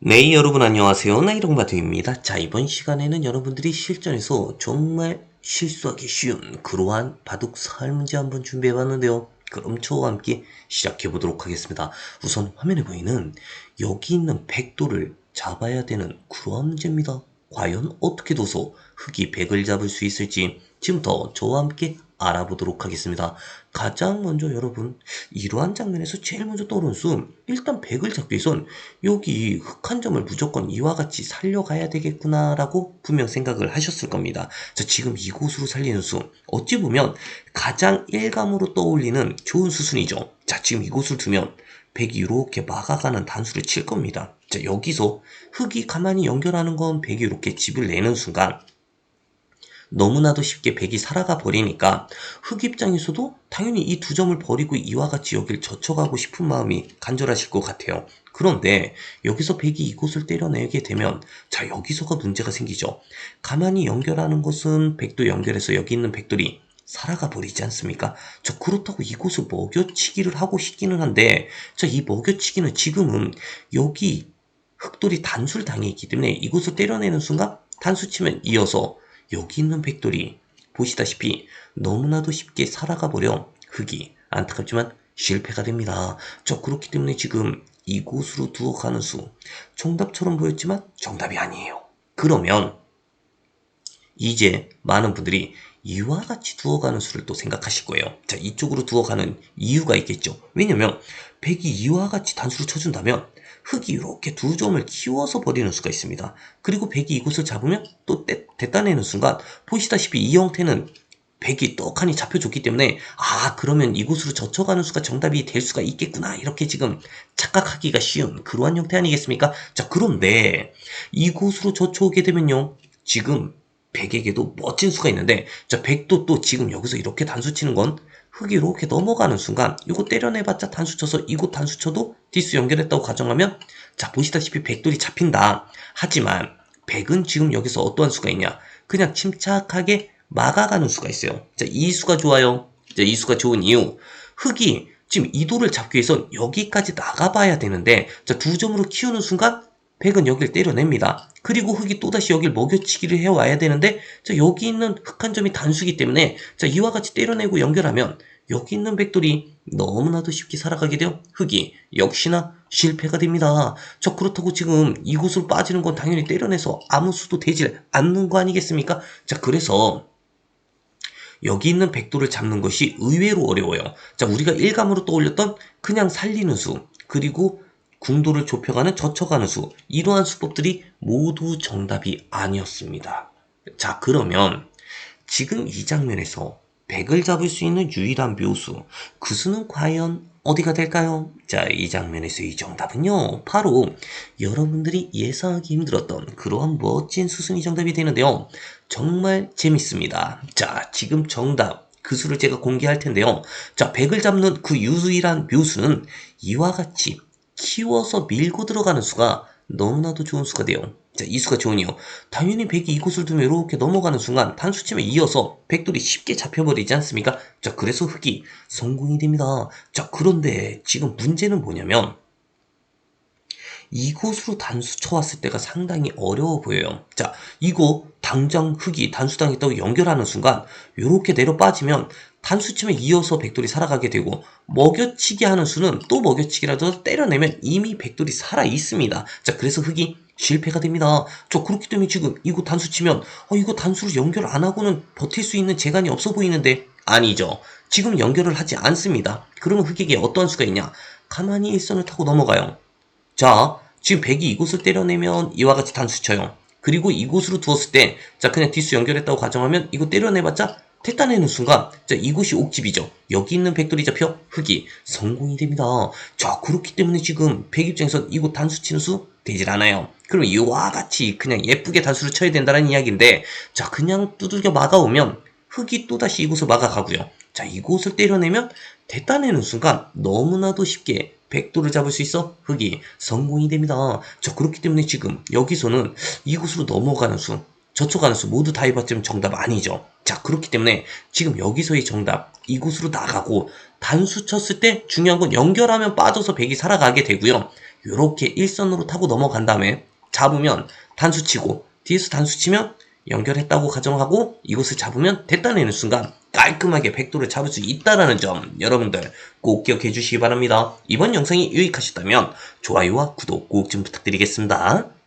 네, 여러분 안녕하세요. 나이롱바드입니다. 자, 이번 시간에는 여러분들이 실전에서 정말 실수하기 쉬운 그러한 바둑 설문지 한번 준비해 봤는데요. 그럼 저와 함께 시작해 보도록 하겠습니다. 우선 화면에 보이는 여기 있는 백도를 잡아야 되는 그러한 문제입니다. 과연 어떻게 둬서 흑이 백을 잡을 수 있을지 지금부터 저와 함께 알아보도록 하겠습니다. 가장 먼저 여러분 이러한 장면에서 제일 먼저 떠오르는 수 일단 백을 잡기 위해선 여기 흑 한 점을 무조건 이와 같이 살려가야 되겠구나 라고 분명 생각을 하셨을 겁니다. 자, 지금 이곳으로 살리는 수 어찌 보면 가장 일감으로 떠올리는 좋은 수순이죠. 자, 지금 이곳을 두면 백이 이렇게 막아가는 단수를 칠 겁니다. 자, 여기서 흑이 가만히 연결하는 건 백이 이렇게 집을 내는 순간 너무나도 쉽게 백이 살아가 버리니까 흑 입장에서도 당연히 이 두 점을 버리고 이와 같이 여길 젖혀가고 싶은 마음이 간절하실 것 같아요. 그런데 여기서 백이 이곳을 때려내게 되면 자 여기서가 문제가 생기죠. 가만히 연결하는 것은 백도 연결해서 여기 있는 백돌이 살아가 버리지 않습니까? 저 그렇다고 이곳을 먹여치기를 하고 싶기는 한데 자이 먹여치기는 지금은 여기 흑돌이 단수를 당했기 때문에 이곳을 때려내는 순간 단수 치면 이어서 여기 있는 백돌이 보시다시피 너무나도 쉽게 살아가 버려 흑이 안타깝지만 실패가 됩니다. 저 그렇기 때문에 지금 이곳으로 두어 가는 수 정답처럼 보였지만 정답이 아니에요. 그러면 이제 많은 분들이 이와 같이 두어가는 수를 또 생각하실 거예요. 자, 이쪽으로 두어가는 이유가 있겠죠. 왜냐면 백이 이와 같이 단수를 쳐준다면 흑이 이렇게 두 점을 키워서 버리는 수가 있습니다. 그리고 백이 이곳을 잡으면 또 떼, 댔다내는 순간 보시다시피 이 형태는 백이 떡하니 잡혀줬기 때문에 아 그러면 이곳으로 젖혀가는 수가 정답이 될 수가 있겠구나 이렇게 지금 착각하기가 쉬운 그러한 형태 아니겠습니까? 자 그런데 이곳으로 젖혀오게 되면요 지금 백에게도 멋진 수가 있는데 자 백도 또 지금 여기서 이렇게 단수 치는 건 흑이 이렇게 넘어가는 순간 이거 때려내봤자 단수 쳐서 이곳 단수 쳐도 디스 연결했다고 가정하면 자 보시다시피 백돌이 잡힌다. 하지만 백은 지금 여기서 어떠한 수가 있냐? 그냥 침착하게 막아가는 수가 있어요. 자이 수가 좋아요. 자이 수가 좋은 이유. 흑이 지금 이 돌을 잡기 위해선 여기까지 나가봐야 되는데 자 두 점으로 키우는 순간 백은 여길 때려냅니다. 그리고 흑이 또다시 여길 먹여치기를 해와야 되는데 자 여기 있는 흑 한 점이 단수기 때문에 자 이와 같이 때려내고 연결하면 여기 있는 백돌이 너무나도 쉽게 살아가게 되어 흑이 역시나 실패가 됩니다. 저 그렇다고 지금 이곳으로 빠지는 건 당연히 때려내서 아무 수도 되질 않는 거 아니겠습니까? 자 그래서 여기 있는 백도를 잡는 것이 의외로 어려워요. 자, 우리가 일감으로 떠올렸던 그냥 살리는 수, 그리고 궁도를 좁혀가는 젖혀가는 수, 이러한 수법들이 모두 정답이 아니었습니다. 자, 그러면 지금 이 장면에서 백을 잡을 수 있는 유일한 묘수, 그 수는 과연 어디가 될까요? 자, 이 장면에서 이 정답은요, 바로 여러분들이 예상하기 힘들었던 그러한 멋진 수순이 정답이 되는데요. 정말 재밌습니다. 자, 지금 정답. 그 수를 제가 공개할 텐데요. 자, 백을 잡는 그 유일한 묘수는 이와 같이 키워서 밀고 들어가는 수가 너무나도 좋은 수가 돼요. 자, 이 수가 이유. 당연히 백이 이곳을 두면 이렇게 넘어가는 순간 단수 치면 이어서 백돌이 쉽게 잡혀버리지 않습니까? 자, 그래서 흑이 성공이 됩니다. 자, 그런데 지금 문제는 뭐냐면 이곳으로 단수 쳐왔을 때가 상당히 어려워 보여요. 자, 이거 당장 흑이 단수당했다고 연결하는 순간 이렇게 내려 빠지면 단수 치면 이어서 백돌이 살아가게 되고 먹여치기 하는 수는 또 먹여치기라도 때려내면 이미 백돌이 살아 있습니다. 자, 그래서 흑이 실패가 됩니다. 저 그렇기 때문에 지금 이거 단수 치면 어, 이거 단수를 연결 안 하고는 버틸 수 있는 재간이 없어 보이는데 아니죠. 지금 연결을 하지 않습니다. 그러면 흑에게 어떤 수가 있냐? 가만히 일선을 타고 넘어가요. 자, 지금 백이 이곳을 때려내면 이와 같이 단수 쳐요. 그리고 이곳으로 두었을 때, 자, 그냥 디스 연결했다고 가정하면 이거 때려내봤자 택단내는 순간, 자, 이곳이 옥집이죠. 여기 있는 백돌이 잡혀 흑이 성공이 됩니다. 자, 그렇기 때문에 지금 백 입장에서 이곳 단수 치는 수 되질 않아요. 그럼 이와 같이 그냥 예쁘게 단수를 쳐야 된다는 이야기인데, 자, 그냥 두들겨 막아오면 흑이 또다시 이곳을 막아가고요. 자, 이곳을 때려내면 대따내는 순간 너무나도 쉽게 백도를 잡을 수 있어 흑이 성공이 됩니다. 자, 그렇기 때문에 지금 여기서는 이곳으로 넘어가는 수, 저쪽가는 수 모두 다 해봤지만 정답 아니죠. 자, 그렇기 때문에 지금 여기서의 정답, 이곳으로 나가고 단수 쳤을 때 중요한 건 연결하면 빠져서 백이 살아가게 되고요. 요렇게 일선으로 타고 넘어간 다음에 잡으면 단수 치고 뒤에서 단수 치면 연결했다고 가정하고 이곳을 잡으면 됐다는 순간 깔끔하게 백도를 잡을 수 있다는 점 여러분들 꼭 기억해 주시기 바랍니다. 이번 영상이 유익하셨다면 좋아요와 구독 꼭 좀 부탁드리겠습니다.